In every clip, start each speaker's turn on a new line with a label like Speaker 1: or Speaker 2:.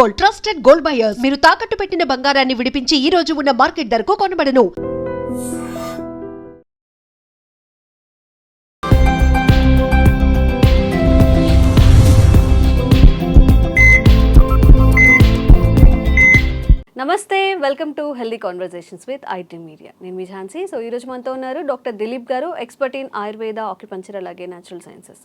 Speaker 1: Gold trusted gold buyers. మీరు తాకట్టు పెట్టిన బంగారాన్ని విడిపించి ఈ రోజు ఉన్న మార్కెట్ ధరకు కొనబడను.
Speaker 2: నమస్తే welcome to healthy conversations with IT media నేను మీ ఝాన్సీ. సో ఈరోజు మనతో ఉన్నారు డాక్టర్ దిలీప్ గారు ఎక్స్పర్ట్ ఇన్ ఆయుర్వేద ఆక్యుపంచర్ అలాగే న్యాచురల్ సైన్సెస్.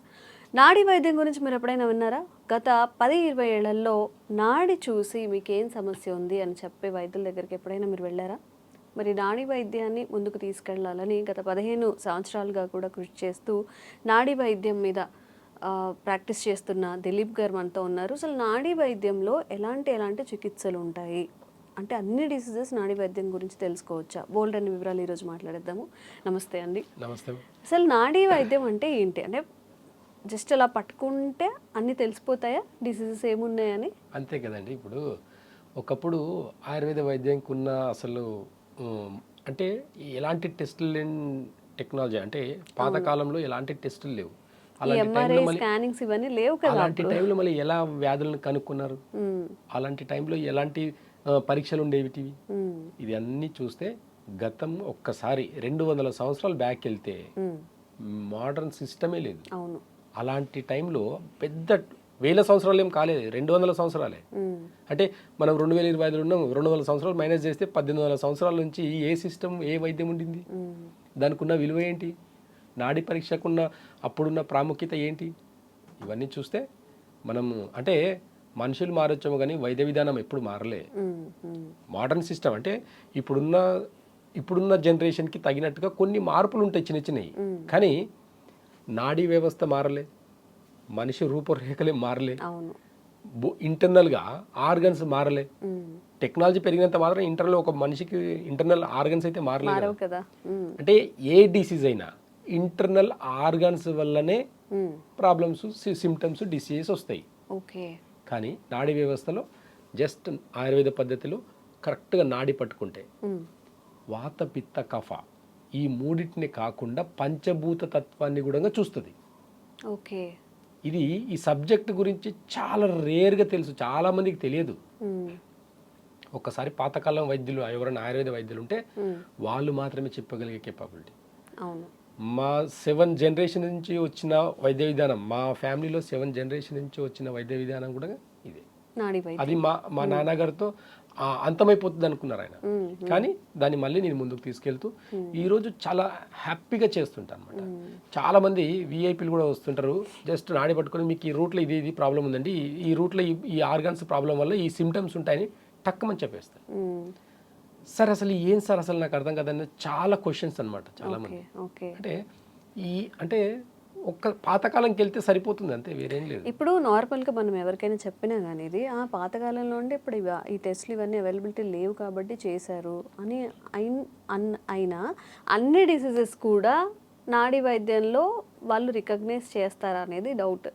Speaker 2: నాడీ వైద్యం గురించి మీరు ఎప్పుడైనా విన్నారా? గత పది ఇరవై ఏళ్ళలో నాడి చూసి మీకు ఏం సమస్య ఉంది అని చెప్పే వైద్యుల దగ్గరికి ఎప్పుడైనా మీరు వెళ్ళారా? మరి నాడీ వైద్యాన్ని ముందుకు తీసుకెళ్ళాలని గత పదిహేను సంవత్సరాలుగా కూడా కృషి చేస్తూ నాడీ వైద్యం మీద ప్రాక్టీస్ చేస్తున్న దిలీప్ గారు మనతో ఉన్నారు. అసలు నాడీ వైద్యంలో ఎలాంటి ఎలాంటి చికిత్సలు ఉంటాయి? అంటే అన్ని డిసీజెస్ నాడీ వైద్యం గురించి తెలుసుకోవచ్చా? బోల్డ్ అన్ని వివరాలు ఈరోజు మాట్లాడేద్దాము. నమస్తే అండి.
Speaker 3: నమస్తే.
Speaker 2: అసలు నాడీ వైద్యం అంటే ఏంటి? అంటే జస్ట్ అలా పట్టుకుంటే అన్ని తెలిసిపోతాయా? డిసీజెస్ ఏమున్నాయని?
Speaker 3: అంతే కదండి. ఇప్పుడు ఒకప్పుడు ఆయుర్వేద వైద్యంకి ఉన్న అసలు అంటే ఎలాంటి టెస్టులు లేని టెక్నాలజీ అంటే పాతకాలంలో ఎలాంటి టెస్టులు లేవు. అలాంటి టైంలో మళ్ళీ
Speaker 2: లేవు కదా
Speaker 3: అలాంటి టైంలో మళ్ళీ ఎలా వ్యాధులను కనుక్కున్నారు? అలాంటి టైంలో ఎలాంటి పరీక్షలు ఉండేవి
Speaker 2: ఉమ్,
Speaker 3: ఇది అన్నీ చూస్తే గతం ఒక్కసారి రెండు వందల సంవత్సరాలు బ్యాక్ వెళ్తే మోడర్న్ సిస్టమే లేదు.
Speaker 2: అవును.
Speaker 3: అలాంటి టైంలో పెద్ద వేల సంవత్సరాలు ఏం కాలేదు రెండు వందల సంవత్సరాలే. అంటే మనం రెండు వేల ఇరవై ఐదులో ఉన్నాం రెండు వందల సంవత్సరాలు మైనస్ చేస్తే పద్దెనిమిది వందల సంవత్సరాల నుంచి ఏ సిస్టమ్ ఏ వైద్యం ఉండింది? దానికి ఉన్న విలువ ఏంటి? నాడి పరీక్షకున్న అప్పుడున్న ప్రాముఖ్యత ఏంటి? ఇవన్నీ చూస్తే మనం అంటే మనుషులు మారొచ్చాము కానీ వైద్య విధానం ఎప్పుడు మారలే. మోడర్న్ సిస్టమ్ అంటే ఇప్పుడున్న ఇప్పుడున్న జనరేషన్కి తగినట్టుగా కొన్ని మార్పులు ఉంటాయి చిన్న చిన్నవి. కానీ నాడీ వ్యవస్థ మారలే మనిషి రూపురేఖలే మారలే. ఇంటర్నల్గా ఆర్గన్స్ మారలే. టెక్నాలజీ పెరిగినంత మాత్రం ఇంటర్నల్ ఒక మనిషికి ఇంటర్నల్ ఆర్గన్స్ అయితే మారలేదు.
Speaker 2: కదా.
Speaker 3: అంటే ఏ డిసీజ్ అయినా ఇంటర్నల్ ఆర్గన్స్ వల్లనే ప్రాబ్లమ్స్ సిమ్టమ్స్ డిసీజెస్ వస్తాయి.
Speaker 2: ఓకే.
Speaker 3: కానీ నాడీ వ్యవస్థలో జస్ట్ ఆయుర్వేద పద్ధతిలో కరెక్ట్గా నాడి పట్టుకుంటే వాత పిత్త కఫ ఈ మూడింటిని కాకుండా పంచభూత తత్వాన్ని కూడా చూస్తుంది.
Speaker 2: ఓకే.
Speaker 3: ఇది ఈ సబ్జెక్ట్ గురించి చాలా రేర్గా తెలుసు చాలా మందికి తెలియదు. ఒక్కసారి పాతకాలం వైద్యులు ఎవరైనా ఆయుర్వేద వైద్యులు ఉంటే వాళ్ళు మాత్రమే చెప్పగలిగే కెపాబిలిటీ
Speaker 2: అవును.
Speaker 3: మా సెవెన్ జనరేషన్ నుంచి వచ్చిన వైద్య విధానం మా ఫ్యామిలీలో సెవెన్ జనరేషన్ నుంచి వచ్చిన వైద్య విధానం కూడా ఇదే. అది మా మా నాన్నగారితో అంతమైపోతుంది అనుకున్నారు ఆయన. కానీ దాన్ని మళ్ళీ నేను ముందుకు తీసుకెళ్తూ ఈరోజు చాలా హ్యాపీగా చేస్తుంటాను అనమాట చాలా మంది విఐపీలు కూడా వస్తుంటారు. జస్ట్ నాడి పట్టుకొని మీకు ఈ రూట్లో ఇది ఇది ప్రాబ్లం ఉందండి. ఈ- రూట్లో ఈ ఈ ఆర్గాన్స్ ప్రాబ్లం వల్ల ఈ సిమ్టమ్స్ ఉంటాయని టక్కమని చెప్పేస్తాను
Speaker 2: ఉమ్,
Speaker 3: సార్ అసలు ఏం సార్ అసలు నాకు అర్థం కాదని చాలా క్వశ్చన్స్ అనమాట చాలా మంది
Speaker 2: ఓకే ఓకే.
Speaker 3: అంటే ఈ అంటే ఒక్క పాతకాలంకి వెళ్తే సరిపోతుంది అంతే వేరేం లేదు.
Speaker 2: ఇప్పుడు నార్మల్గా మనం ఎవరికైనా చెప్పినా కానీ ఇది ఆ పాతకాలంలో ఉంటే ఇప్పుడు ఇవ- ఈ టెస్ట్లు ఇవన్నీ అవైలబిలిటీ లేవు కాబట్టి చేశారు అని అయిన్- అన్- అయినా అన్ని డిసీజెస్ కూడా నాడీ వైద్యంలో వాళ్ళు రికగ్నైజ్ చేస్తారా అనేది డౌట్.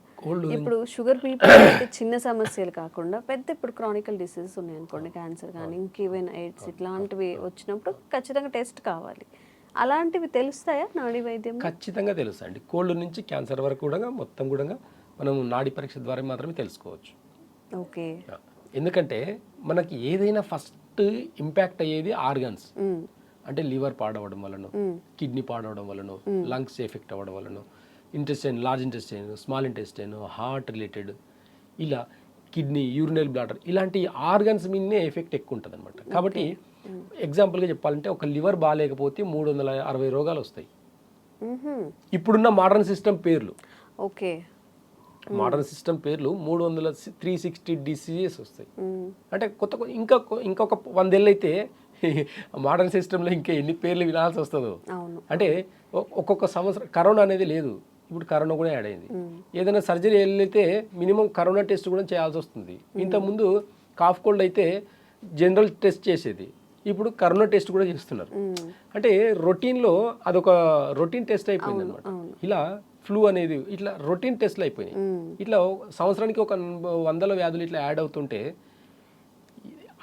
Speaker 2: ఇప్పుడు షుగర్ బీపీ లాంటి చిన్న సమస్యలు కాకుండా పెద్ద ఇప్పుడు క్రానికల్ డిసీజెస్ ఉన్నాయి అనుకోండి క్యాన్సర్ కానీ ఇంకేవైనా ఎయిడ్స్ ఇట్లాంటివి వచ్చినప్పుడు ఖచ్చితంగా టెస్ట్ కావాలి. అలాంటివి తెలుస్తాయా నాడీ వైద్యం?
Speaker 3: ఖచ్చితంగా తెలుసు అండి కోల్డ్ నుంచి క్యాన్సర్ వరకు కూడా మొత్తం కూడా మనం నాడి పరీక్ష ద్వారా మాత్రమే తెలుసుకోవచ్చు.
Speaker 2: ఓకే.
Speaker 3: ఎందుకంటే మనకి ఏదైనా ఫస్ట్ ఇంపాక్ట్ అయ్యేది ఆర్గన్స్. అంటే లివర్ పాడవడం వలన కిడ్నీ పాడవడం వలన లంగ్స్ ఎఫెక్ట్ అవ్వడం వలన intestine large intestine small intestine heart related ఇలా కిడ్నీ యూరినల్ బ్లాడర్ ఇలాంటి ఆర్గన్స్ మీదనే ఎఫెక్ట్ ఎక్కువ ఉంటుంది అనమాట కాబట్టి ఎగ్జాంపుల్గా చెప్పాలంటే ఒక లివర్ బాగాలేకపోతే మూడు వందల అరవై రోగాలు వస్తాయి. ఇప్పుడున్న మోడర్న్ సిస్టమ్ పేర్లు.
Speaker 2: ఓకే.
Speaker 3: మోడర్న్ సిస్టమ్ పేర్లు మూడు వందల త్రీ సిక్స్టీ డిసీజెస్ వస్తాయి. అంటే కొత్త ఇంకా ఇంకొక వందేళ్ళు అయితే మోడర్న్ సిస్టంలో ఇంకా ఎన్ని పేర్లు వినాల్సి వస్తుందో. అంటే ఒక్కొక్క సంవత్సరం కరోనా అనేది లేదు. ఇప్పుడు కరోనా కూడా యాడ్ అయింది. ఏదైనా సర్జరీ వెళ్తే మినిమం కరోనా టెస్ట్ కూడా చేయాల్సి వస్తుంది. ఇంతకుముందు కాఫ్ కోల్డ్ అయితే జనరల్ టెస్ట్ చేసేది. ఇప్పుడు కరోనా టెస్ట్ కూడా చేస్తున్నారు. అంటే రొటీన్లో అదొక రొటీన్ టెస్ట్ అయిపోయింది అనమాట ఇలా ఫ్లూ అనేది ఇట్లా రొటీన్ టెస్ట్లు అయిపోయినాయి. ఇట్లా సంవత్సరానికి ఒక వందల వ్యాధులు ఇట్లా యాడ్ అవుతుంటే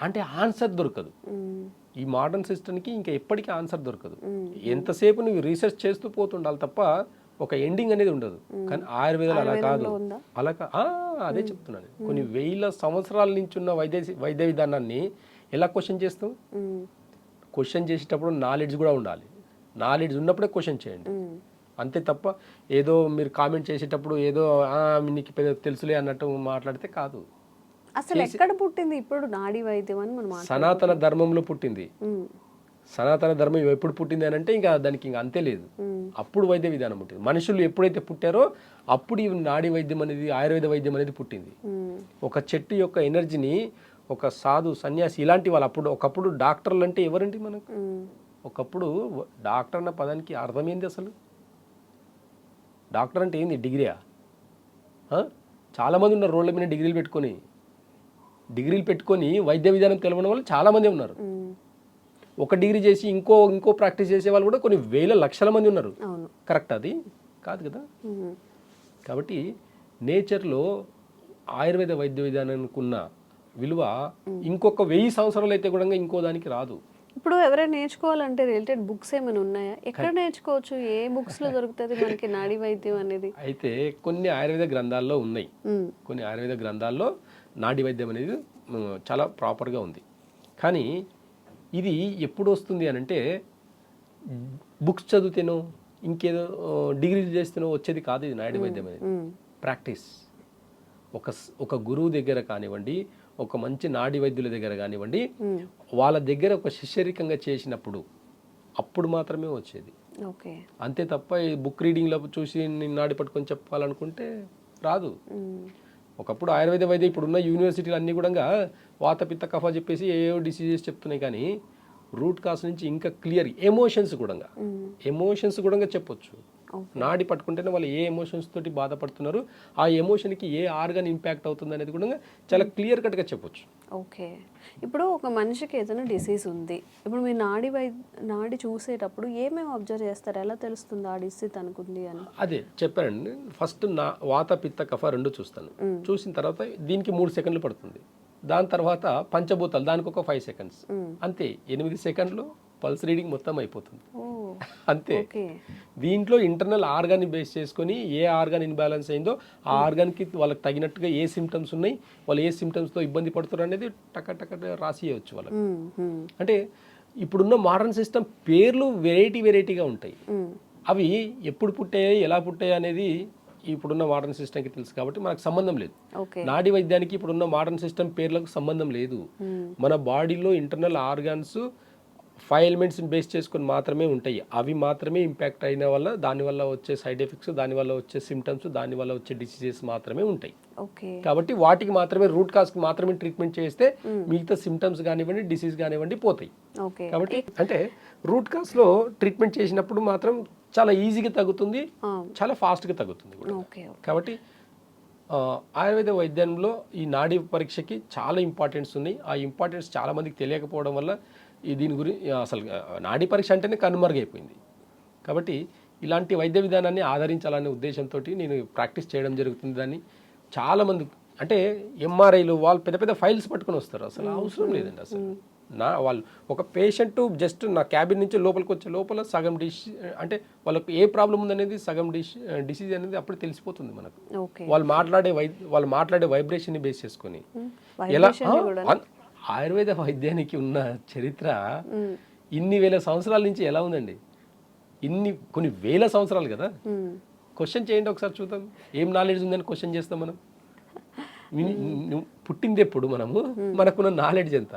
Speaker 3: అంటే ఆన్సర్ దొరకదు. ఈ మోడర్న్ సిస్టమ్కి ఇంకా ఎప్పటికీ ఆన్సర్ దొరకదు. ఎంతసేపు నువ్వు రీసెర్చ్ చేస్తూ పోతుండాలి తప్ప ఒక ఎండింగ్ అనేది ఉండదు. కానీ ఆయుర్వేదాలు అలా కాదు? అలా అదే చెప్తున్నాను కొన్ని వేల సంవత్సరాల నుంచి ఉన్న వైద్య వైద్య విధానాన్ని ఎలా క్వశ్చన్ చేస్తాం. క్వశ్చన్ చేసేటప్పుడు నాలెడ్జ్ కూడా ఉండాలి నాలెడ్జ్ ఉన్నప్పుడే క్వశ్చన్ చేయండి. అంతే తప్ప ఏదో మీరు కామెంట్ చేసేటప్పుడు ఏదో "ఆ, నీకు తెలుసులే అన్నట్టు మాట్లాడితే కాదు
Speaker 2: అసలు ఎక్కడ పుట్టింది ఇప్పుడు నాడీ వైద్యం అని మనం
Speaker 3: సనాతన ధర్మంలో పుట్టింది. సనాతన ధర్మం ఎప్పుడు పుట్టింది అని అంటే ఇంకా దానికి ఇంకా అంతే లేదు. అప్పుడు వైద్య విధానం పుట్టింది మనుషులు ఎప్పుడైతే పుట్టారో అప్పుడు ఈ నాడీ వైద్యం అనేది ఆయుర్వేద వైద్యం అనేది పుట్టింది. ఒక చెట్టు యొక్క ఎనర్జీని ఒక సాధు సన్యాసి ఇలాంటి వాళ్ళు అప్పుడు ఒకప్పుడు డాక్టర్లు అంటే ఎవరండి మనకు. ఒకప్పుడు డాక్టర్ అన్న పదానికి అర్థం ఏంది అసలు? డాక్టర్ అంటే ఏంది డిగ్రీయా? చాలామంది ఉన్నారు రోడ్ల మీద డిగ్రీలు పెట్టుకొని. డిగ్రీలు పెట్టుకొని వైద్య విధానం తెలియని వాళ్ళు చాలామంది ఉన్నారు. ఒక డిగ్రీ చేసి ఇంకో ఇంకో ప్రాక్టీస్ చేసే వాళ్ళు కూడా కొన్ని వేల లక్షల మంది ఉన్నారు. కరెక్ట్ అది? కాదు కదా. కాబట్టి నేచర్లో ఆయుర్వేద వైద్య విధానానికి ఉన్న విలువ ఇంకొక వెయ్యి సంవత్సరాలు అయితే కూడా ఇంకో దానికి రాదు.
Speaker 2: ఇప్పుడు ఎవరైనా నేర్చుకోవాలంటే రిలేటెడ్ బుక్స్ ఏమైనా ఉన్నాయా? ఎక్కడ నేర్చుకోవచ్చు? ఏ బుక్స్లో దొరుకుతుంది మనకి నాడీ వైద్యం అనేది?
Speaker 3: అయితే కొన్ని ఆయుర్వేద గ్రంథాల్లో ఉన్నాయి. కొన్ని ఆయుర్వేద గ్రంథాల్లో నాడి వైద్యం అనేది చాలా ప్రాపర్గా ఉంది. కానీ ఇది ఎప్పుడు వస్తుంది అని అంటే బుక్స్ చదివితేనో ఇంకేదో ఆ, డిగ్రీలు చేస్తేనో వచ్చేది కాదు ఇది నాడి వైద్యం అనేది. ప్రాక్టీస్ ఒక ఒక గురువు దగ్గర కానివ్వండి ఒక మంచి నాడి వైద్యుల దగ్గర కానివ్వండి. వాళ్ళ దగ్గర ఒక శిష్యరికంగా చేసినప్పుడు అప్పుడు మాత్రమే వచ్చేది
Speaker 2: ఓకే
Speaker 3: అంతే తప్ప ఈ బుక్ రీడింగ్లో చూసి నేను నాడి పట్టుకొని చెప్పాలనుకుంటే రాదు. ఒకప్పుడు ఆయుర్వేద వైద్యం ఇప్పుడున్న యూనివర్సిటీలు అన్నీ కూడా వాత పిత్త కఫ చెప్పేసి ఏవో డిసీజెస్ చెప్తున్నాయి కానీ రూట్ కాస్ నుంచి ఇంకా క్లియర్ ఎమోషన్స్ కూడా. ఎమోషన్స్ కూడా చెప్పొచ్చు నాడి పట్టుకుంటేనే వాళ్ళు ఏ ఎమోషన్స్ తోటి బాధపడుతున్నారు ఆ ఎమోషన్కి ఏ ఆర్గన్ ఇంపాక్ట్ అవుతుంది అనేది కూడా చాలా క్లియర్ కట్గా చెప్పొచ్చు.
Speaker 2: ఓకే ఇప్పుడు ఒక మనిషికి ఏదైనా డిసీజ్ ఉంది ఇప్పుడు మీరు నాడి వై నాడి చూసేటప్పుడు ఏమేమి అబ్జర్వ్ చేస్తారు? ఎలా తెలుస్తుంది ఆ డిసీజ్ తనకుంది అని?
Speaker 3: అదే చెప్పానండి. ఫస్ట్ నా వాత పిత్త కఫ రెండు చూస్తాను. చూసిన తర్వాత దీనికి మూడు సెకండ్లు పడుతుంది. దాని తర్వాత పంచభూతాలు దానికి ఒక ఫైవ్ సెకండ్స్. అంతే ఎనిమిది సెకండ్లు పల్స్ రీడింగ్ మొత్తం అయిపోతుంది.
Speaker 2: ఓ
Speaker 3: అంతే. దీంట్లో ఇంటర్నల్ ఆర్గాన్ బేస్ చేసుకొని ఏ ఆర్గాన్ ఇన్బ్యాలెన్స్ అయిందో ఆ ఆర్గాన్కి వాళ్ళకి తగినట్టుగా ఏ సిమ్టమ్స్ ఉన్నాయి వాళ్ళు ఏ సిమ్టమ్స్తో ఇబ్బంది పడుతున్నారు అనేది టక టక రాసియవచ్చు వాళ్ళకి. అంటే ఇప్పుడున్న మోడర్న్ సిస్టమ్ పేర్లు వెరైటీ వెరైటీగా ఉంటాయి. అవి ఎప్పుడు పుట్టాయి ఎలా పుట్టాయి అనేది ఇప్పుడున్న మోడర్న్ సిస్టమ్కి తెలుసు కాబట్టి మనకు సంబంధం లేదు. నాడి వైద్యానికి ఇప్పుడున్న మోడర్న్ సిస్టమ్ పేర్లకు సంబంధం లేదు. మన బాడీలో internal organs five elements base చేసుకొని మాత్రమే ఉంటాయి. అవి మాత్రమే ఇంపాక్ట్ అయిన వల్ల దానివల్ల వచ్చే సైడ్ ఎఫెక్ట్స్ దానివల్ల వచ్చే సిమ్టమ్స్ దానివల్ల వచ్చే డిసీజెస్ మాత్రమే ఉంటాయి. కాబట్టి వాటికి మాత్రమే రూట్ కాజ్కి మాత్రమే ట్రీట్మెంట్ చేస్తే మిగతా సిమ్టమ్స్ కానివ్వండి డిసీజ్ కానివ్వండి పోతాయి. కాబట్టి అంటే రూట్ కాజ్లో ట్రీట్మెంట్ చేసినప్పుడు మాత్రం చాలా ఈజీగా తగ్గుతుంది. చాలా ఫాస్ట్గా తగ్గుతుంది కూడా. కాబట్టి ఆయుర్వేద వైద్యంలో ఈ నాడీ పరీక్షకి చాలా ఇంపార్టెన్స్ ఉన్నాయి. ఆ ఇంపార్టెన్స్ చాలా మందికి తెలియకపోవడం వల్ల దీని గురించి అసలు నాడీ పరీక్ష అంటేనే కనుమరుగైపోయింది. కాబట్టి ఇలాంటి వైద్య విధానాన్ని ఆదరించాలనే ఉద్దేశంతో నేను ప్రాక్టీస్ చేయడం జరుగుతుంది దాన్ని. చాలామంది అంటే ఎంఆర్ఐలు వాళ్ళు పెద్ద పెద్ద ఫైల్స్ పట్టుకొని వస్తారు. అసలు అవసరం లేదండి అసలు. నా వాళ్ళు ఒక పేషెంట్ జస్ట్ నా క్యాబిన్ నుంచి లోపలికి వచ్చే లోపల సగం డిష్ అంటే వాళ్ళకి ఏ ప్రాబ్లం ఉందనేది సగం డిష్ డిసీజ్ అనేది అప్పుడు తెలిసిపోతుంది మనకు. వాళ్ళు మాట్లాడే వై వాళ్ళు మాట్లాడే వైబ్రేషన్ని బేస్ చేసుకొని. ఎలా ఆయుర్వేద వైద్యానికి ఉన్న చరిత్ర. ఇన్ని వేల సంవత్సరాల నుంచి ఎలా ఉందండి? ఇన్ని కొన్ని వేల సంవత్సరాలు కదా. క్వశ్చన్ చేయండి ఒకసారి చూద్దాం. ఏం నాలెడ్జ్ ఉందని క్వశ్చన్ చేస్తాం మనం? పుట్టింది ఎప్పుడు మనము? మనకున్న నాలెడ్జ్ ఎంత?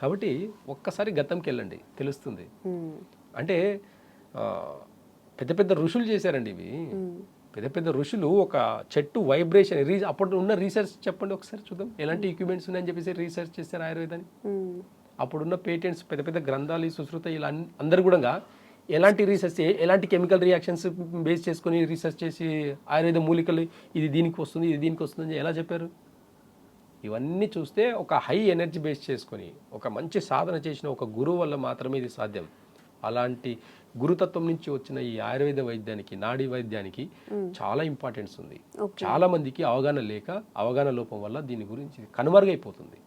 Speaker 3: కాబట్టి ఒక్కసారి గతంకి వెళ్ళండి తెలుస్తుంది. అంటే పెద్ద పెద్ద ఋషులు చేశారండి ఇవి. పెద్ద పెద్ద ఋషులు ఒక చెట్టు వైబ్రేషన్ రీ అప్పుడు ఉన్న రీసెర్చ్ చెప్పండి ఒకసారి చూద్దాం. ఎలాంటి ఎక్విప్మెంట్స్ ఉన్నాయని చెప్పేసి రీసెర్చ్ చేశారు ఆయుర్వేదాన్ని?
Speaker 2: మ్మ్.
Speaker 3: అప్పుడున్న పేటెంట్స్ పెద్ద పెద్ద గ్రంథాలు ఈ సుశ్రుత ఇలా అందరు కూడా ఎలాంటి రీసెర్చ్ ఎలాంటి కెమికల్ రియాక్షన్స్ బేస్ చేసుకొని రీసెర్చ్ చేసి ఆయుర్వేద మూలికలు ఇది దీనికి వస్తుంది ఇది దీనికి వస్తుంది అని ఎలా చెప్పారు? ఇవన్నీ చూస్తే ఒక హై ఎనర్జీ బేస్ చేసుకొని ఒక మంచి సాధన చేసిన ఒక గురువు వల్ల మాత్రమే ఇది సాధ్యం. అలాంటి గురుతత్వం నుంచి వచ్చిన ఈ ఆయుర్వేద వైద్యానికి నాడీ వైద్యానికి చాలా ఇంపార్టెన్స్ ఉంది. చాలా మందికి అవగాహన లేక అవగాహన లోపం వల్ల దీని గురించి కనుమరుగైపోతుంది.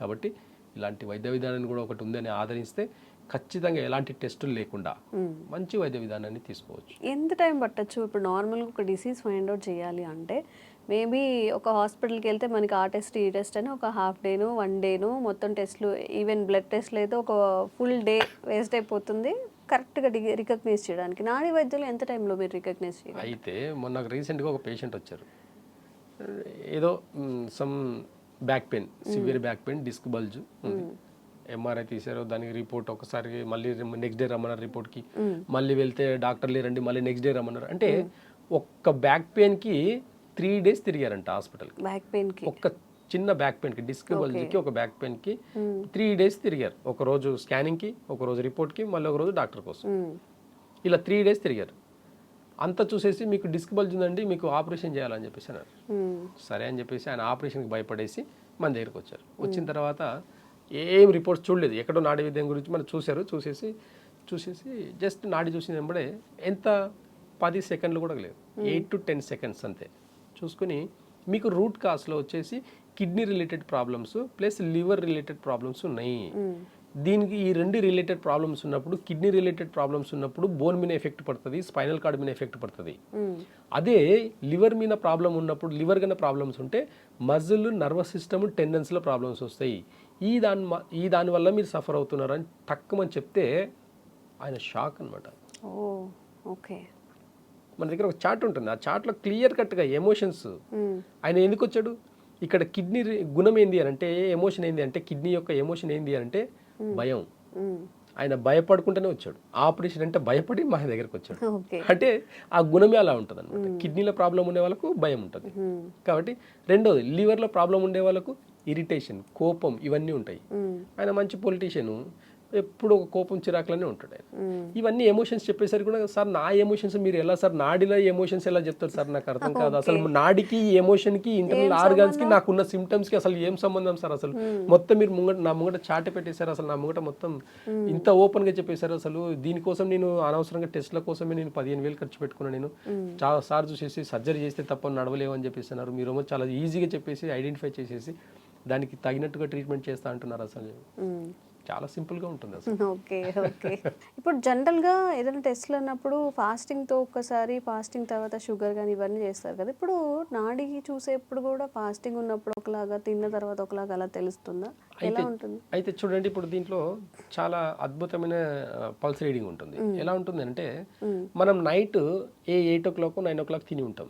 Speaker 3: కాబట్టి ఇలాంటి వైద్య విధానాన్ని కూడా ఒకటి ఉందని ఆదరిస్తే ఖచ్చితంగా ఎలాంటి టెస్టులు లేకుండా మంచి వైద్య విధానాన్ని తీసుకోవచ్చు.
Speaker 2: ఎంత టైం పట్టచ్చు? ఇప్పుడు నార్మల్గా ఒక డిసీజ్ ఫైండ్ అవుట్ చేయాలి అంటే మేబీ ఒక హాస్పిటల్కి వెళ్తే మనకి ఆ టెస్ట్ ఈ టెస్ట్ అని ఒక హాఫ్ డేను వన్ డేను మొత్తం టెస్ట్లు ఈవెన్ బ్లడ్ టెస్ట్లు అయితే ఒక ఫుల్ డే వేస్ట్ అయిపోతుంది. కరెక్ట్గా రికగ్నైజ్ చేయడానికి. నాడీ వైద్యులు ఎంత టైంలో మీరు రికగ్నైజ్ చేయాలి
Speaker 3: అయితే మొన్న రీసెంట్గా ఒక పేషెంట్ వచ్చారు. ఏదో some back pain severe back pain disc bulge ఉంది. ఎంఆర్ఐ తీశారు దానికి రిపోర్ట్ ఒకసారి మళ్ళీ నెక్స్ట్ డే రమ్మన్నారు రిపోర్ట్కి. మళ్ళీ వెళ్తే డాక్టర్ లేరండి మళ్ళీ నెక్స్ట్ డే రమ్మన్నారు. అంటే ఒక్క బ్యాక్ పెయిన్కి త్రీ డేస్ తిరిగారంట హాస్పిటల్కి.
Speaker 2: బ్యాక్ పెయిన్కి.
Speaker 3: ఒక్క చిన్న బ్యాక్ పెయిన్కి డిస్క్ బల్జ్కి ఒక బ్యాక్ పెయిన్కి త్రీ డేస్ తిరిగారు. ఒక రోజు స్కానింగ్కి ఒక రోజు రిపోర్ట్కి మళ్ళీ ఒక రోజు డాక్టర్ కోసం. ఇలా త్రీ డేస్ తిరిగారు. అంతా చూసేసి మీకు డిస్క్ బల్జ్ ఉందండి మీకు ఆపరేషన్ చేయాలని చెప్పేసి అన్నారు. సరే అని చెప్పేసి ఆయన ఆపరేషన్కి భయపడేసి మన దగ్గరికి వచ్చారు. వచ్చిన తర్వాత ఏం రిపోర్ట్స్ చూడలేదు. ఎక్కడో నాడి విద్యం గురించి మనం చూశారు చూసేసి చూసేసి జస్ట్ నాడి చూసిన వెంబడే ఎంత పది సెకండ్లు కూడా లేదు. ఎయిట్ టు టెన్ సెకండ్స్ అంతే. చూసుకుని మీకు రూట్ కాస్లో వచ్చేసి kidney related problems plus liver related problems ఉన్నాయి. దీనికి ఈ రెండు రిలేటెడ్ ప్రాబ్లమ్స్ ఉన్నప్పుడు కిడ్నీ రిలేటెడ్ ప్రాబ్లమ్స్ ఉన్నప్పుడు బోన్ మీద ఎఫెక్ట్ పడుతుంది స్పైనల్ కార్డ్ మీద ఎఫెక్ట్ పడుతుంది. అదే లివర్ మీద ప్రాబ్లం ఉన్నప్పుడు లివర్ కన్నా ప్రాబ్లమ్స్ ఉంటే మజిల్ నర్వస్ సిస్టమ్ టెండెన్స్లో ప్రాబ్లమ్స్ వస్తాయి. ఈ దాని ఈ దాని వల్ల మీరు సఫర్ అవుతున్నారని తక్కువని చెప్తే ఆయన షాక్ అన్నమాట.
Speaker 2: Oh okay.
Speaker 3: మన దగ్గర ఒక చార్ట్ ఉంటుంది. ఆ చార్ట్లో క్లియర్ కట్గా ఎమోషన్స్. ఆయన ఎందుకు వచ్చాడు? ఇక్కడ కిడ్నీ గుణం ఏంది అని అంటే ఎమోషన్ ఏంది అంటే కిడ్నీ యొక్క ఎమోషన్ ఏంది అని అంటే భయం. ఆయన భయపడుకుంటూనే వచ్చాడు. ఆపరేషన్ అంటే భయపడి మా దగ్గరకు వచ్చాడు. అంటే ఆ గుణమే అలా ఉంటుంది అనమాట కిడ్నీలో ప్రాబ్లం ఉండే వాళ్ళకు భయం ఉంటుంది. కాబట్టి రెండోది లివర్లో ప్రాబ్లం ఉండే వాళ్ళకు ఇరిటేషన్ కోపం ఇవన్నీ ఉంటాయి. ఆయన మంచి పొలిటీషియన్ ఎప్పుడు ఒక కోపం చిరాకులనే ఉంటాడు ఆయన. ఇవన్నీ ఎమోషన్స్ చెప్పేసరికి కూడా సార్ నా ఎమోషన్స్ మీరు ఎలా సార్ నాడిలో ఎమోషన్స్ ఎలా చెప్తారు సార్ నాకు అర్థం కాదు. అసలు నాడికి ఎమోషన్కి ఇంటర్నల్ ఆర్గాన్స్కి నాకున్న సిమ్టమ్స్కి అసలు ఏం సంబంధం సార్ అసలు? మొత్తం మీరు ముంగట నా ముంగట చాట పెట్టేశారు అసలు నా ముంగట మొత్తం ఇంత ఓపెన్గా చెప్పేశారు అసలు. దీనికోసం నేను అనవసరంగా టెస్ట్ల కోసమే నేను పదిహేను వేలు ఖర్చు పెట్టుకున్నాను నేను. చాలా సార్ చూసేసి సర్జరీ చేస్తే తప్ప నడవలేవు అని చెప్పేస్తున్నారు మీరేమో చాలా ఈజీగా చెప్పేసి ఐడెంటిఫై చేసేసి దానికి తగినట్టుగా ట్రీట్మెంట్ చేస్తా అంటున్నారు అసలు. చాలా simple గా ఉంటుంది అసలు.
Speaker 2: Okay okay. ఇప్పుడు జనరల్గా ఏదైనా టెస్ట్లు అన్నప్పుడు ఫాస్టింగ్తో ఒక్కసారి ఫాస్టింగ్ తర్వాత షుగర్ కానీ ఇవన్నీ చేస్తారు కదా. ఇప్పుడు నాడికి చూసేప్పుడు కూడా ఫాస్టింగ్ ఉన్నప్పుడు ఒకలాగా తిన్న తర్వాత ఒకలాగా అలా తెలుస్తుందా? ఎలా ఉంటుంది?
Speaker 3: అయితే చూడండి ఇప్పుడు దీంట్లో చాలా అద్భుతమైన పల్స్ రీడింగ్ ఉంటుంది. ఎలా ఉంటుంది అంటే మనం నైట్ ఏ eight o'clock nine o'clock తిని ఉంటాం.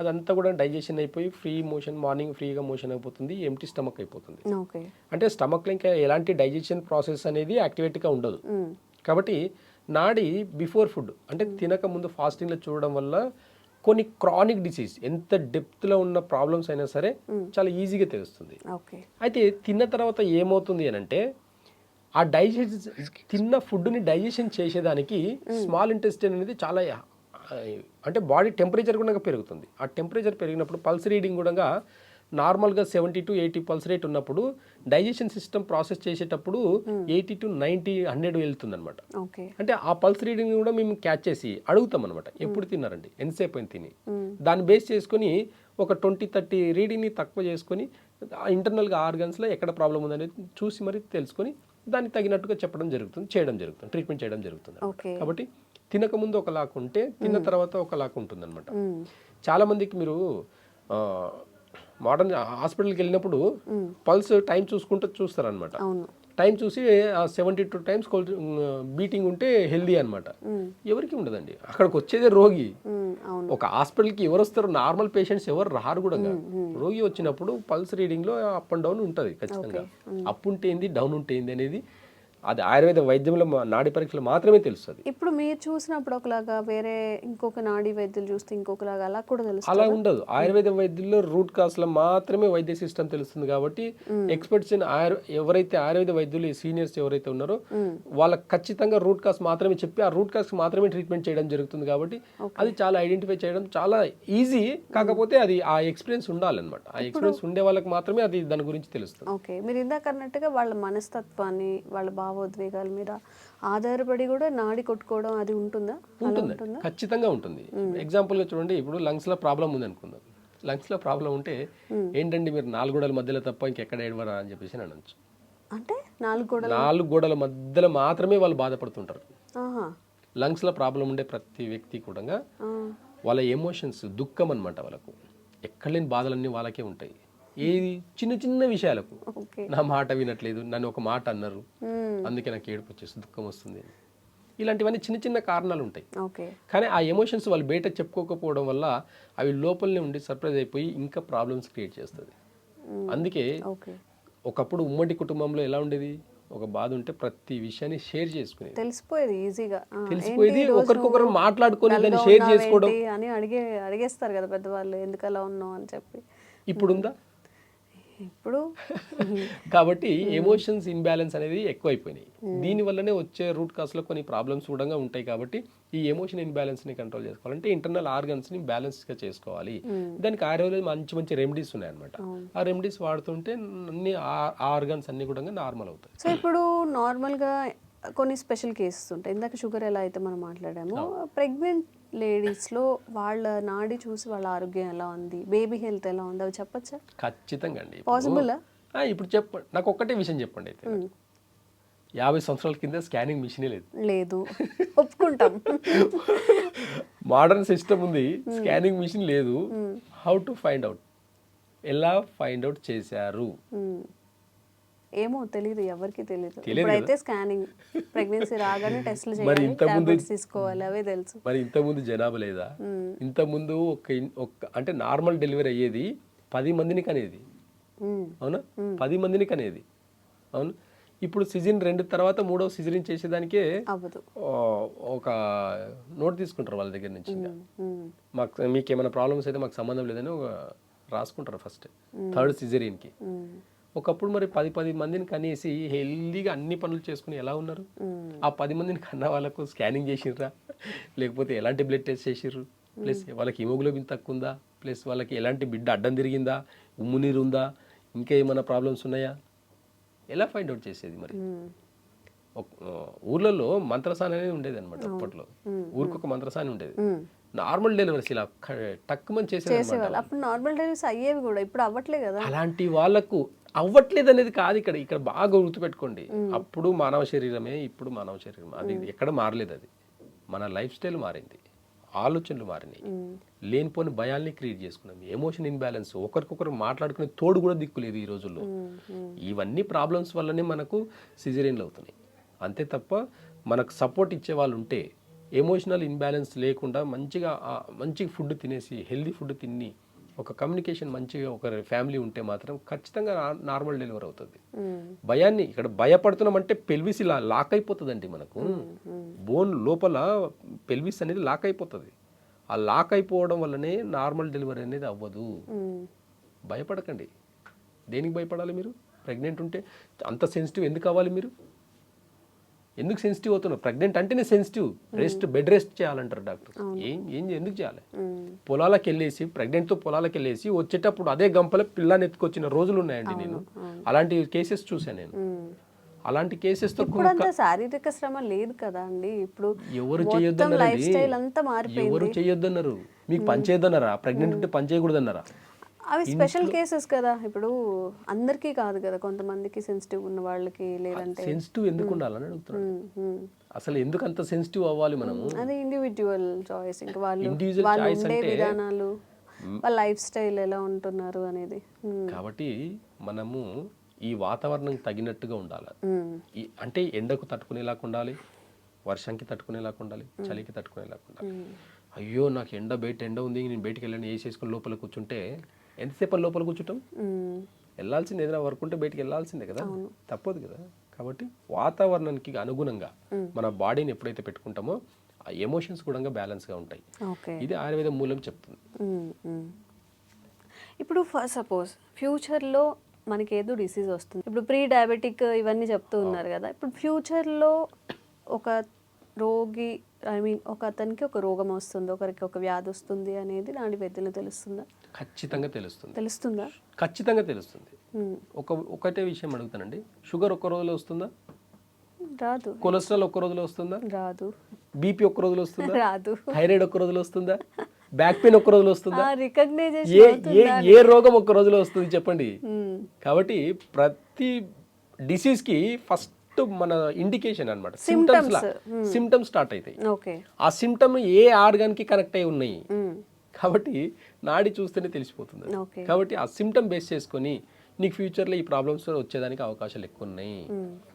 Speaker 3: అదంతా కూడా డైజెషన్ అయిపోయి ఫ్రీ మోషన్ మార్నింగ్ ఫ్రీగా మోషన్ అయిపోతుంది ఎంటీ స్టమక్ అయిపోతుంది. అంటే స్టమక్లో ఇంకా ఎలాంటి డైజెషన్ ప్రాసెస్ అనేది యాక్టివేట్గా ఉండదు. కాబట్టి నాడి బిఫోర్ ఫుడ్ అంటే తినక ముందు ఫాస్టింగ్లో చూడడం వల్ల కొన్ని క్రానిక్ డిసీజ్ ఎంత డెప్త్లో ఉన్న ప్రాబ్లమ్స్ అయినా సరే చాలా ఈజీగా తెలుస్తుంది. అయితే తిన్న తర్వాత ఏమవుతుంది అని అంటే ఆ డైజెషన్ తిన్న ఫుడ్ని డైజెషన్ చేసేదానికి స్మాల్ ఇంటెస్టైన్ అనేది చాలా అంటే బాడీ టెంపరేచర్ కూడా పెరుగుతుంది. ఆ టెంపరేచర్ పెరిగినప్పుడు పల్స్ రీడింగ్ కూడా నార్మల్గా seventy to eighty pulse rate ఉన్నప్పుడు డైజెషన్ సిస్టమ్ ప్రాసెస్ చేసేటప్పుడు ఎయిటీ టు నైంటీ హండ్రెడ్ వెళ్తుంది అనమాట అంటే ఆ పల్స్ రీడింగ్ కూడా మేము క్యాచ్ చేసి అడుగుతాం అనమాట ఎప్పుడు తిన్నారండి? ఎంతసేపు అయింది తిని? దాన్ని బేస్ చేసుకొని ఒక ట్వంటీ థర్టీ రీడింగ్ని తక్కువ చేసుకొని ఇంటర్నల్గా ఆర్గన్స్లో ఎక్కడ ప్రాబ్లం ఉందనేది చూసి మరి తెలుసుకొని దానికి తగినట్టుగా చెప్పడం జరుగుతుంది చేయడం జరుగుతుంది ట్రీట్మెంట్ చేయడం జరుగుతుంది కాబట్టి తినక ముందు ఒకలాగా ఉంటే తిన్న తర్వాత ఒకలాగా ఉంటుంది అనమాట
Speaker 2: మ్మ్.
Speaker 3: చాలా మందికి మీరు మోడర్న్ హాస్పిటల్కి వెళ్ళినప్పుడు పల్స్ టైం చూసుకుంటూ చూస్తారనమాట టైం చూసి సెవెంటీ టూ టైమ్స్ బీటింగ్ ఉంటే హెల్దీ అనమాట. ఎవరికి ఉండదండి. అక్కడికి వచ్చేదే రోగి ఒక హాస్పిటల్కి ఎవరు వస్తారు నార్మల్ పేషెంట్స్ ఎవరు రారు కూడా రోగి వచ్చినప్పుడు పల్స్ రీడింగ్లో అప్ అండ్ డౌన్ ఉంటుంది ఖచ్చితంగా. అప్ ఉంటే ఏంది డౌన్ ఉంటే ఏంది అనేది అది ఆయుర్వేద వైద్యంలో నాడి పరీక్షలు మాత్రమే తెలుస్తుంది.
Speaker 2: ఇప్పుడు మీరు చూసినప్పుడు ఒకలాగా వేరే ఇంకొక నాడీ వైద్యులు చూస్తే ఇంకొకలాగా అలా కూడా తెలుస్తుంది?
Speaker 3: అలా ఉండదు. ఆయుర్వేద వైద్యుల్లో రూట్ కాస్లో మాత్రమే వైద్య సిస్టమ్ తెలుస్తుంది కాబట్టి ఎక్స్పర్ట్స్ ఇన్ ఆయుర్ ఎవరైతే ఆయుర్వేద వైద్యులు సీనియర్స్ ఎవరైతే ఉన్నారో వాళ్ళకి ఖచ్చితంగా రూట్ కాస్ మాత్రమే చెప్పి ఆ రూట్ కాస్ మాత్రమే ట్రీట్మెంట్ చేయడం జరుగుతుంది కాబట్టి అది చాలా ఐడెంటిఫై చేయడం చాలా ఈజీ కాకపోతే అది ఆ ఎక్స్పీరియన్స్ ఉండాలన్నమాట. ఆ ఎక్స్పీరియన్స్ ఉండే వాళ్ళకి మాత్రమే అది దాని గురించి తెలుస్తుంది.
Speaker 2: ఓకే. మీరు ఇందాక అన్నట్టుగా వాళ్ళ మనస్తత్వాన్ని వాళ్ళ భావోద్వేగాల మీద ఆధారపడి కూడా నాడి కొట్టుకోవడం అది ఉంటుందా?
Speaker 3: ఉంటుంది. ఖచ్చితంగా ఉంటుంది. ఎగ్జాంపుల్గా చూడండి ఇప్పుడు లంగ్స్లో ప్రాబ్లం ఉంది అనుకుందాం లంగ్స్లో ప్రాబ్లం ఉంటే ఏంటండి మీరు నాలుగోడల మధ్యలో తప్ప ఇంకెక్కడ ఏడవరా అని చెప్పేసి అని అనొచ్చు.
Speaker 2: అంటే నాలుగు కూడా
Speaker 3: నాలుగు గోడల మధ్యలో మాత్రమే వాళ్ళు బాధపడుతుంటారు. లంగ్స్లో ప్రాబ్లం ఉండే ప్రతి వ్యక్తి కూడా వాళ్ళ ఎమోషన్స్ దుఃఖం అనమాట వాళ్ళకు. ఎక్కడ లేని బాధలన్నీ వాళ్ళకే ఉంటాయి. ఏది చిన్న చిన్న విషయాలకు నా మాట వినట్లేదు నన్ను ఒక మాట అన్నారు. అందుకే నాకు ఏడుపు వచ్చేస్తుంది దుఃఖం వస్తుంది. ఇలాంటివన్నీ చిన్న చిన్న కారణాలు ఉంటాయి. కానీ ఆ ఎమోషన్స్ వాళ్ళు బయట చెప్పుకోకపోవడం వల్ల అవి లోపలనే ఉండి సర్ప్రైజ్ అయిపోయి ఇంకా ప్రాబ్లమ్స్ క్రియేట్ చేస్తుంది. అందుకే
Speaker 2: ఓకే.
Speaker 3: ఒకప్పుడు ఉమ్మడి కుటుంబంలో ఎలా ఉండేది? ఒక బాధ ఉంటే ప్రతి విషయాన్ని షేర్ చేసుకునేది.
Speaker 2: తెలిసిపోయేది ఈజీగా.
Speaker 3: తెలిసిపోయేది ఒకరికొకరు మాట్లాడుకొని దాన్ని షేర్ చేసుకోవడం.
Speaker 2: అని అడిగే అడిగేస్తారు కదా పెద్దవాళ్ళు ఎందుకు అలా ఉన్నావు అని చెప్పి.
Speaker 3: ఇప్పుడు ఉందా
Speaker 2: ఇప్పుడు?
Speaker 3: కాబట్టి ఎమోషన్స్ ఇన్బ్యాలెన్స్ అనేది ఎక్కువైపోయినాయి. దీని వల్లనే వచ్చే రూట్ కాస్లో కొన్ని ప్రాబ్లమ్స్ కూడా ఉంటాయి కాబట్టి ఈ ఎమోషన్ ఇన్బ్యాలెన్స్ని కంట్రోల్ చేసుకోవాలంటే ఇంటర్నల్ ఆర్గన్స్ని బ్యాలెన్స్గా చేసుకోవాలి. దానికి ఆయుర్వేదం మంచి మంచి రెమెడీస్ ఉన్నాయన్నమాట. ఆ రెమెడీస్ వాడుతుంటే అన్ని ఆర్గన్స్ అన్ని కూడా నార్మల్ అవుతాయి.
Speaker 2: సో ఇప్పుడు నార్మల్గా కొన్ని స్పెషల్ కేసెస్ ఉంటాయి. ఇందాక షుగర్ ఎలా అయితే మనం మాట్లాడామో ప్రెగ్నెంట్ లేడీస్లో వాళ్ళ నాడి చూసి వాళ్ళ ఆరోగ్యం ఎలా ఉంది? బేబీ హెల్త్ ఎలా ఉంది? అవి చెప్పచ్చా?
Speaker 3: ఖచ్చితంగా అండి?
Speaker 2: ఆ,
Speaker 3: ఇప్పుడు చెప్పండి నాకు ఒక్కటే విషయం చెప్పండి అయితే. యాభై సంవత్సరాల కింద స్కానింగ్ మిషనే లేదు.
Speaker 2: లేదు. ఒప్పుకుంటాం.
Speaker 3: మోడర్న్ సిస్టమ్ ఉంది. స్కానింగ్ మిషన్ లేదు. హౌ టు ఫైండ్ అవుట్ ఎలా ఫైండ్ అవుట్ చేశారు.
Speaker 2: ఏమో తెలియదు ఎవరికి తెలియదు ఇప్పుడైతే స్కానింగ్ ప్రెగ్నెన్సీ రాగానే టెస్ట్లు చేయాలి టాబ్లెట్స్ తీసుకోవాలి అవే తెలుసు.
Speaker 3: మరి ఇంతకుముందు జనాభా లేదా? ఇంతకుముందు ఒక ఒక అంటే నార్మల్ డెలివరీ అయ్యేది పది మందిని కనేది. అవునా? పది మందిని కనేది అవును? ఇప్పుడు సిజన్ రెండు తర్వాత మూడో సిజరిన్ చేసేదానికే ఒక నోట్ తీసుకుంటారు వాళ్ళ దగ్గర నుంచి. మాకు మీకు ఏమైనా ప్రాబ్లమ్స్ అయితే మాకు సంబంధం లేదని ఒక రాసుకుంటారు ఫస్ట్ థర్డ్ సిజరీన్కి. ఒకప్పుడు మరి పది పది మందిని కనేసి హెల్దీగా అన్ని పనులు చేసుకుని ఎలా ఉన్నారు. ఆ పది మందిని కన్న వాళ్ళకు స్కానింగ్ చేసిర్రా? లేకపోతే ఎలాంటి బ్లడ్ టెస్ట్ చేసిర్రు? ప్లస్ వాళ్ళకి హిమోగ్లోబిన్ తక్కువ ఉందా ప్లస్ వాళ్ళకి ఎలాంటి బిడ్డ అడ్డం తిరిగిందా? ఉమ్ము నీరు ఉందా? ఇంకా ఏమైనా ప్రాబ్లమ్స్ ఉన్నాయా? ఎలా ఫైండ్ అవుట్ చేసేది మరి? ఊర్లలో మంత్రసాని అనేది ఉండేది అనమాట అప్పట్లో ఊరికొక మంత్రసాని ఉండేది. నార్మల్ డెలివరీస్ ఇలా టక్కుమని
Speaker 2: చేసేవాళ్ళు. అప్పుడు నార్మల్ డెలివరీస్ అయ్యేవి కూడా ఇప్పుడు అవ్వట్లే కదా.
Speaker 3: అలాంటి వాళ్ళకు అవ్వట్లేదు అనేది కాదు ఇక్కడ. ఇక్కడ బాగా గుర్తుపెట్టుకోండి. అప్పుడు మానవ శరీరమే ఇప్పుడు మానవ శరీరం అది ఎక్కడ మారలేదు అది. మన లైఫ్ స్టైల్ మారింది. ఆలోచనలు మారినాయి. లేనిపోని భయాల్ని క్రియేట్ చేసుకున్నాం. ఎమోషన్ ఇన్బ్యాలెన్స్ ఒకరికొకరు మాట్లాడుకునే తోడు కూడా దిక్కులేదు ఈ రోజుల్లో. ఇవన్నీ ప్రాబ్లమ్స్ వల్లనే మనకు సిజరీన్లు అవుతున్నాయి. అంతే తప్ప మనకు సపోర్ట్ ఇచ్చే వాళ్ళు ఉంటే ఎమోషనల్ ఇన్బ్యాలెన్స్ లేకుండా మంచిగా మంచి ఫుడ్ తినేసి హెల్దీ ఫుడ్ తిని ఒక కమ్యూనికేషన్ మంచిగా ఒక ఫ్యామిలీ ఉంటే మాత్రం ఖచ్చితంగా నార్మల్ డెలివరీ అవుతుంది. భయాన్ని ఇక్కడ భయపడుతున్నామంటే పెల్విస్ ఇలా లాక్ అయిపోతుందండి మనకు. బోన్ లోపల పెల్విస్ అనేది లాక్ అయిపోతుంది. ఆ లాక్ అయిపోవడం వల్లనే నార్మల్ డెలివరీ అనేది అవ్వదు. భయపడకండి. దేనికి భయపడాలి మీరు? ప్రెగ్నెంట్ ఉంటే అంత సెన్సిటివ్ ఎందుకు అవ్వాలి మీరు? ఎందుకు సెన్సిటివ్ అవుతున్నారు ప్రెగ్నెంట్ అంటేనే సెన్సిటివ్ రెస్ట్ బెడ్ రెస్ట్ చేయాలంటారు డాక్టర్. ఏం ఏం ఎందుకు చేయాలి. పొలాలకు వెళ్ళేసి ప్రెగ్నెంట్తో పొలాలకు వెళ్ళేసి వచ్చేటప్పుడు అదే గంపల పిల్లని ఎత్తుకొచ్చిన రోజులు ఉన్నాయండి నేను. అలాంటి కేసెస్ చూసాను నేను. అలాంటి
Speaker 2: ఇప్పుడు అంత శారీరక శ్రమ లేదు కదా అండి. ఇప్పుడు
Speaker 3: ఎవరు
Speaker 2: మారిపోయింది.
Speaker 3: ఎవరు చేయొద్దన్నారు? మీకు పని చేయొద్దన్నారా? ప్రెగ్నెంట్ ఉంటే పని చేయకూడదన్నారా?
Speaker 2: అవి స్పెషల్ కేసెస్ కదా. ఇప్పుడు అందరికీ కాదు కదా. కొంతమందికి సెన్సిటివ్ ఉన్న వాళ్ళకి లేదంటే.
Speaker 3: సెన్సిటివ్ ఎందుకు ఉండాలని అడుగుతున్నాను. అసలు ఎందుకు అంత సెన్సిటివ్ అవ్వాలి మనము?
Speaker 2: అది ఇండివిజువల్ చాయిస్ ఇంకా వాళ్ళు వాళ్ళు ఉండే విధానాలు వాళ్ళ లైఫ్ స్టైల్ ఎలా ఉంటున్నారు అనేది.
Speaker 3: కాబట్టి మనము ఈ వాతావరణం తగినట్టుగా ఉండాలి. అంటే ఎండకు తట్టుకునేలాగా ఉండాలి వర్షంకి తట్టుకునేలాగా ఉండాలి చలికి తట్టుకునేలాగా ఉండాలి. అయ్యో నాకు ఎండ బయట ఎండ ఉంది నేను బయటికి వెళ్ళండి వేసి వేసుకొని లోపల కూర్చుంటే ఎంతసేపు లోపల కూర్చుంటాం. వెళ్ళాల్సింది ఏదైనా వర్క్ ఉంటే బయటికి వెళ్ళాల్సిందే కదా? తప్పదు కదా. కాబట్టి వాతావరణానికి అనుగుణంగా మన బాడీని ఎప్పుడైతే పెట్టుకుంటామో ఆ ఎమోషన్స్ కూడా బ్యాలెన్స్గా ఉంటాయి.
Speaker 2: ఓకే.
Speaker 3: ఇది ఆయుర్వేద మూలం చెప్తుంది.
Speaker 2: ఇప్పుడు సపోజ్ ఫ్యూచర్లో మనకి ఏదో డిసీజ్ వస్తుంది. ఇప్పుడు ప్రీ డయాబెటిక్ ఇవన్నీ చెప్తూ ఉన్నారు కదా. ఇప్పుడు ఫ్యూచర్లో ఒక రోగి ఐ మీన్ ఒక అతనికి ఒక రోగం వస్తుంది ఒకరికి ఒక వ్యాధి వస్తుంది అనేది నాడి వైద్యులు తెలుస్తుందా?
Speaker 3: ఖచ్చితంగా తెలుస్తుంది.
Speaker 2: తెలుస్తుందా?
Speaker 3: ఖచ్చితంగా తెలుస్తుంది.
Speaker 2: మ్మ్.
Speaker 3: ఒక ఒకటే విషయం అడుగుతానండి. షుగర్ ఒక్క రోజులో వస్తుందా?
Speaker 2: రాదు.
Speaker 3: కొలెస్ట్రాల్ ఒక్క రోజులో వస్తుందా?
Speaker 2: రాదు.
Speaker 3: బీపీ ఒక్క రోజులో వస్తుందా?
Speaker 2: రాదు.
Speaker 3: థైరాయిడ్ ఒక్క రోజులో వస్తుందా? బ్యాక్ పెయిన్ ఒక్క రోజులో వస్తుందా? ఏ ఏ ఏ రోగం ఒక్క రోజులో వస్తుంది చెప్పండి? కాబట్టి ప్రతి డిసీజ్కి ఫస్ట్ మన ఇండికేషన్ అనమాట. సిమ్టమ్స్ సిమ్టమ్స్ స్టార్ట్ అవుతాయి ఆ సిమ్టమ్ ఏ ఆర్గాన్కి కనెక్ట్ అయి ఉన్నాయి? కాబట్టి నాడి చూస్తేనే తెలిసిపోతుంది. కాబట్టి ఆ సిమ్టమ్ బేస్ చేసుకొని నీకు ఫ్యూచర్లో ఈ ప్రాబ్లమ్స్ వచ్చేదానికి అవకాశాలు ఎక్కువ ఉన్నాయి.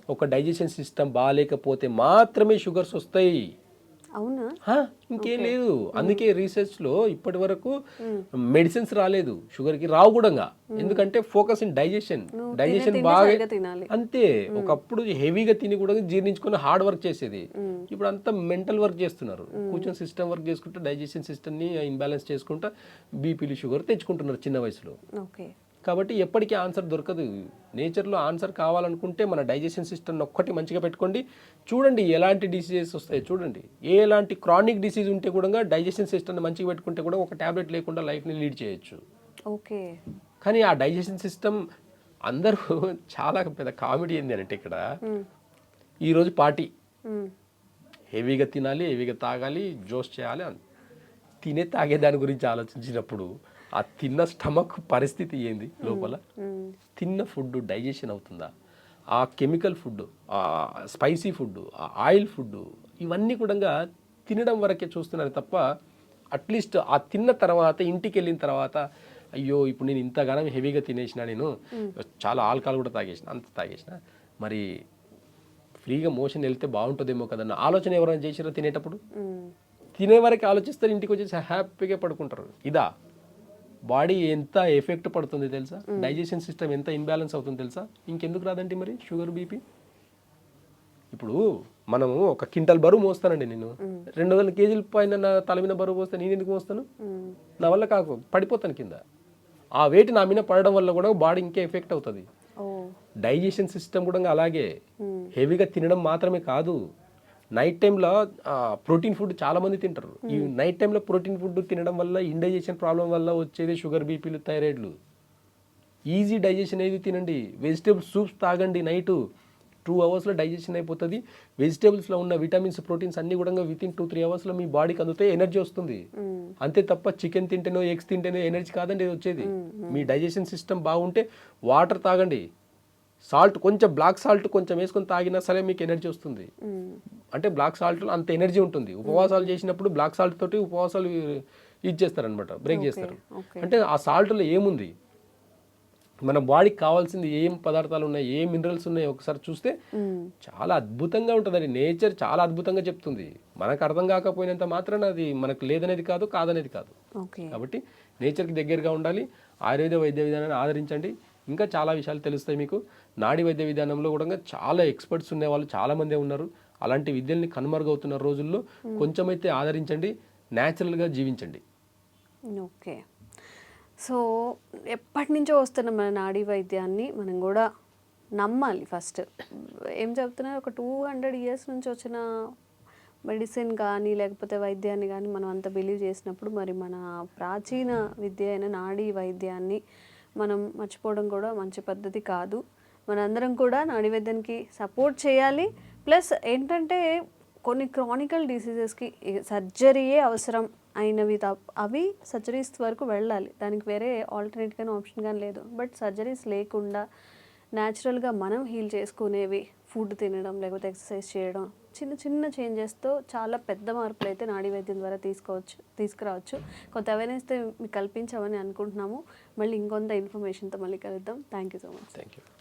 Speaker 3: ఒక డైజెషన్ సిస్టమ్ బాగాలేకపోతే మాత్రమే షుగర్స్ వస్తాయి.
Speaker 2: అవునా?
Speaker 3: ఇంకేం లేదు. అందుకే రీసెర్చ్లో ఇప్పటి వరకు మెడిసిన్స్ రాలేదు. షుగర్కి రావు కూడా ఎందుకంటే ఫోకస్ ఇన్ డైజెషన్. డైజెషన్ బాగా. అంతే. ఒకప్పుడు హెవీగా తిని కూడా జీర్ణించుకొని హార్డ్ వర్క్ చేసేది. ఇప్పుడు అంతా మెంటల్ వర్క్ చేస్తున్నారు. కూర్చొని సిస్టమ్ వర్క్ చేసుకుంటూ డైజెషన్ సిస్టమ్ని ఇంబ్యాలెన్స్ చేసుకుంటూ బీపీలు షుగర్ తెచ్చుకుంటున్నారు చిన్న వయసులో.
Speaker 2: ఓకే.
Speaker 3: కాబట్టి ఎప్పటికీ ఆన్సర్ దొరకదు. నేచర్లో ఆన్సర్ కావాలనుకుంటే మన డైజెషన్ సిస్టమ్ ఒక్కటి మంచిగా పెట్టుకోండి. చూడండి ఎలాంటి డిసీజెస్ వస్తాయి. చూడండి ఏ ఎలాంటి క్రానిక్ డిసీజ్ ఉంటే కూడా డైజెషన్ సిస్టమ్ మంచిగా పెట్టుకుంటే కూడా ఒక టాబ్లెట్ లేకుండా లైఫ్ని లీడ్ చేయొచ్చు.
Speaker 2: ఓకే.
Speaker 3: కానీ ఆ డైజెషన్ సిస్టమ్ అందరూ చాలా పెద్ద కామెడీ ఏంది అంటే ఇక్కడ ఈరోజు పార్టీ. హెవీగా తినాలి హెవీగా తాగాలి జోస్ చేయాలి తినే తాగే దాని గురించి ఆలోచించినప్పుడు ఆ తిన్న స్టమక్ పరిస్థితి ఏంది లోపల? తిన్న ఫుడ్ డైజెషన్ అవుతుందా? ఆ కెమికల్ ఫుడ్ ఆ స్పైసీ ఫుడ్ ఆ ఆయిల్ ఫుడ్ ఇవన్నీ కూడా తినడం వరకే చూస్తున్నారు తప్ప అట్లీస్ట్ ఆ తిన్న తర్వాత ఇంటికి వెళ్ళిన తర్వాత అయ్యో ఇప్పుడు నేను ఇంతగానం హెవీగా తినేసిన నేను చాలా ఆల్కహాల్ కూడా తాగేసిన అంత తాగేసిన మరి ఫ్రీగా మోషన్ వెళ్తే బాగుంటుందేమో కదన్న ఆలోచన ఎవరైనా చేసిరో తినేటప్పుడు? తినే వరకు ఆలోచిస్తారు ఇంటికి వచ్చేసి హ్యాపీగా పడుకుంటారు. ఇదా. బాడీ ఎంత ఎఫెక్ట్ పడుతుంది తెలుసా? డైజెషన్ సిస్టమ్ ఎంత ఇన్బ్యాలెన్స్ అవుతుంది తెలుసా? ఇంకెందుకు రాదండి మరి షుగర్ బీపీ? ఇప్పుడు మనము ఒక క్వింటల్ బరువు మోస్తానండి నేను. రెండు వందల కేజీల పైన నా తల మీద బరువు మోస్తే నేను ఎందుకు మోస్తాను? నా వల్ల కాకు పడిపోతాను కింద. ఆ వెయిట్ నా మీద పడడం వల్ల కూడా బాడీ ఇంకా ఎఫెక్ట్ అవుతుంది. డైజెషన్ సిస్టమ్ కూడా అలాగే. హెవీగా తినడం మాత్రమే కాదు. నైట్ టైంలో ప్రోటీన్ ఫుడ్ చాలా మంది తింటారు. ఈ నైట్ టైంలో ప్రోటీన్ ఫుడ్ తినడం వల్ల ఇండైజెషన్ ప్రాబ్లం వల్ల వచ్చేది షుగర్ బీపీలు థైరాయిడ్లు ఈజీ డైజెషన్ అనేది తినండి. వెజిటేబుల్ సూప్స్ తాగండి నైట్ టూ అవర్స్లో డైజెషన్ అయిపోతుంది. వెజిటేబుల్స్లో ఉన్న విటమిన్స్ ప్రోటీన్స్ అన్ని కూడా విత్ ఇన్ టూ త్రీ అవర్స్లో మీ బాడీకి అందుతాయి ఎనర్జీ వస్తుంది. అంతే తప్ప చికెన్ తింటేనో ఎగ్స్ తింటేనో ఎనర్జీ కాదండి వచ్చేది. మీ డైజెషన్ సిస్టమ్ బాగుంటే వాటర్ తాగండి. సాల్ట్ కొంచెం బ్లాక్ సాల్ట్ కొంచెం వేసుకొని తాగినా సరే మీకు ఎనర్జీ వస్తుంది. అంటే బ్లాక్ సాల్ట్ అంత ఎనర్జీ ఉంటుంది. ఉపవాసాలు చేసినప్పుడు బ్లాక్ సాల్ట్ తోటి ఉపవాసాలు ఇది చేస్తారనమాట. బ్రేక్ చేస్తారు. అంటే ఆ సాల్ట్లో ఏముంది? మన బాడీకి కావాల్సింది ఏం పదార్థాలు ఉన్నాయి ఏ మినరల్స్ ఉన్నాయి ఒకసారి చూస్తే చాలా అద్భుతంగా ఉంటుందండి. నేచర్ చాలా అద్భుతంగా చెప్తుంది. మనకు అర్థం కాకపోయినంత మాత్రాన అది మనకు లేదనేది కాదు కాదనేది కాదు. కాబట్టి నేచర్కి దగ్గరగా ఉండాలి. ఆయుర్వేద వైద్య విధానాన్ని ఆదరించండి. ఇంకా చాలా విషయాలు తెలుస్తాయి మీకు. నాడి వైద్య విధానంలో కూడా చాలా ఎక్స్పర్ట్స్ ఉండే వాళ్ళు చాలా మందే ఉన్నారు. అలాంటి విద్యల్ని కనుమరుగవుతున్న రోజుల్లో కొంచెమైతే ఆదరించండి న్యాచురల్గా జీవించండి.
Speaker 2: ఓకే. సో ఎప్పటి నుంచో వస్తున్న మన నాడీ వైద్యాన్ని మనం కూడా నమ్మాలి ఫస్ట్. ఏం చెప్తున్నారు? ఒక టూ హండ్రెడ్ ఇయర్స్ నుంచి వచ్చిన మెడిసిన్ కానీ లేకపోతే వైద్యాన్ని కానీ మనం అంత బిలీవ్ చేసినప్పుడు మరి మన ప్రాచీన విద్య అయిన నాడీ వైద్యాన్ని మనం మర్చిపోవడం కూడా మంచి పద్ధతి కాదు. మనందరం కూడా నాడివైద్యానికి సపోర్ట్ చేయాలి. ప్లస్ ఏంటంటే కొన్ని క్రానికల్ డిసీజెస్కి సర్జరీయే అవసరం అయినవి తప్ప అవి సర్జరీస్ వరకు వెళ్ళాలి. దానికి వేరే ఆల్టర్నేట్ కానీ ఆప్షన్ కానీ లేదు. బట్ సర్జరీస్ లేకుండా న్యాచురల్గా మనం హీల్ చేసుకునేవి ఫుడ్ తినడం లేకపోతే ఎక్సర్సైజ్ చేయడం చిన్న చిన్న చేంజెస్తో చాలా పెద్ద మార్పులు అయితే నాడీ వైద్యం ద్వారా తీసుకోవచ్చు తీసుకురావచ్చు. కొంత అవేర్నెస్ మీకు కల్పించామని అనుకుంటున్నాము. మళ్ళీ ఇంకొంత ఇన్ఫర్మేషన్తో మళ్ళీ కలుద్దాం. Thank you so much
Speaker 3: thank you